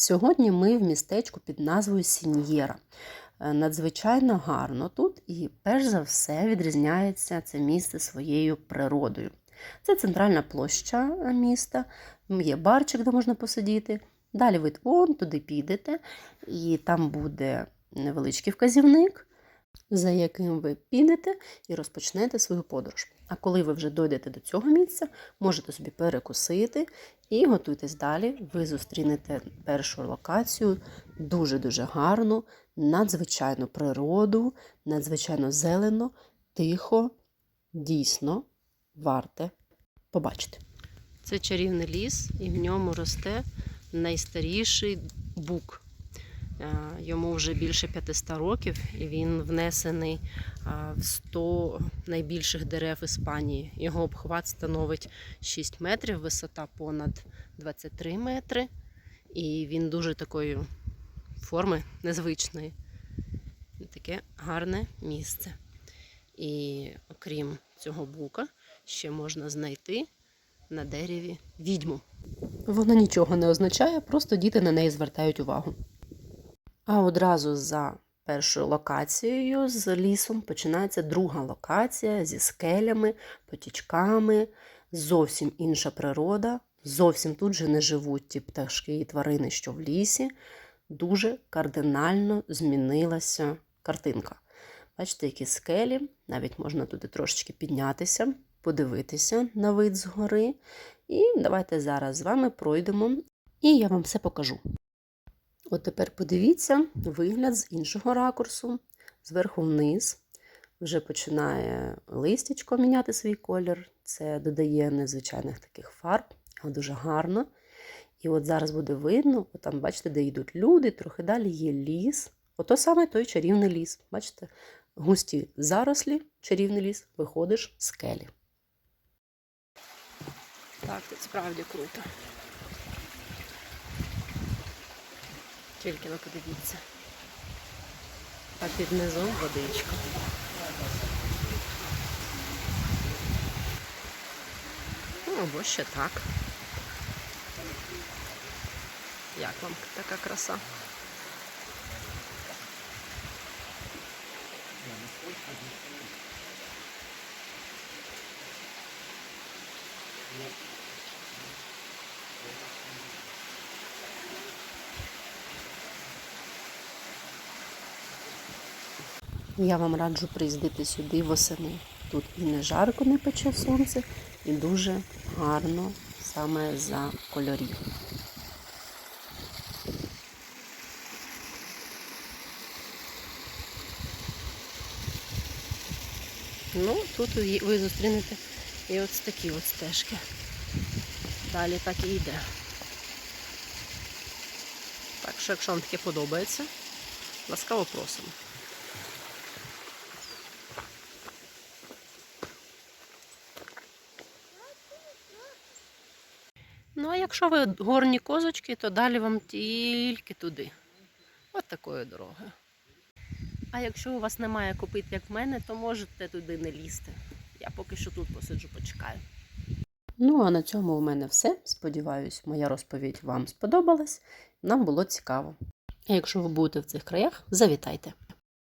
Сьогодні ми в містечку під назвою Сіньєра. Е, Надзвичайно гарно тут і, перш за все, відрізняється це місце своєю природою. Це центральна площа е, міста, є барчик, де можна посидіти. Далі ви вон туди підете, і там буде невеличкий вказівник, за яким ви підете і розпочнете свою подорож. А коли ви вже дойдете до цього місця, можете собі перекусити і готуйтесь далі. Ви зустрінете першу локацію дуже-дуже гарну, надзвичайну природу, надзвичайно зелено, тихо, дійсно варте побачити. Це чарівний ліс, і в ньому росте найстаріший бук. Е, Йому вже більше 500 років, і він внесений в 100 найбільших дерев Іспанії. Його обхват становить 6 метрів, висота понад 23 метри, і він дуже такої форми незвичної. Таке гарне місце. І окрім цього бука, ще можна знайти на дереві відьму. Вона нічого не означає, просто діти на неї звертають увагу. А одразу за першою локацією з лісом починається друга локація зі скелями, потічками, зовсім інша природа. Зовсім тут же не живуть ті пташки і тварини, що в лісі. Дуже кардинально змінилася картинка. Бачите, які скелі, навіть можна туди трошечки піднятися, подивитися на вид згори. І давайте зараз з вами пройдемо, і я вам все покажу. От тепер подивіться вигляд з іншого ракурсу, зверху вниз. Вже починає листячко міняти свій колір. Це додає незвичайних таких фарб, але дуже гарно. І от зараз буде видно, от там, бачите, де йдуть люди, трохи далі є ліс. Ото саме той чарівний ліс. Бачите, густі зарослі, чарівний ліс, виходиш з скелі. Так, тут справді круто. Тільки ви подивіться. А під низом водичка. Ну, або ще так. Як вам така краса? Я вам раджу приїздити сюди восени. Тут і не жарко не пече сонце, і дуже гарно саме за кольорів. Ну, тут ви зустрінете і от такі от стежки. Далі так і йде. Так що, якщо вам таке подобається, ласкаво просимо. Якщо ви горні козочки, то далі вам тільки туди. От такою дорогою. А якщо у вас немає копит, як в мене, то можете туди не лізти. Я поки що тут посиджу, почекаю. Ну, а на цьому у мене все. Сподіваюсь, моя розповідь вам сподобалась. Нам було цікаво. А якщо ви будете в цих краях, завітайте.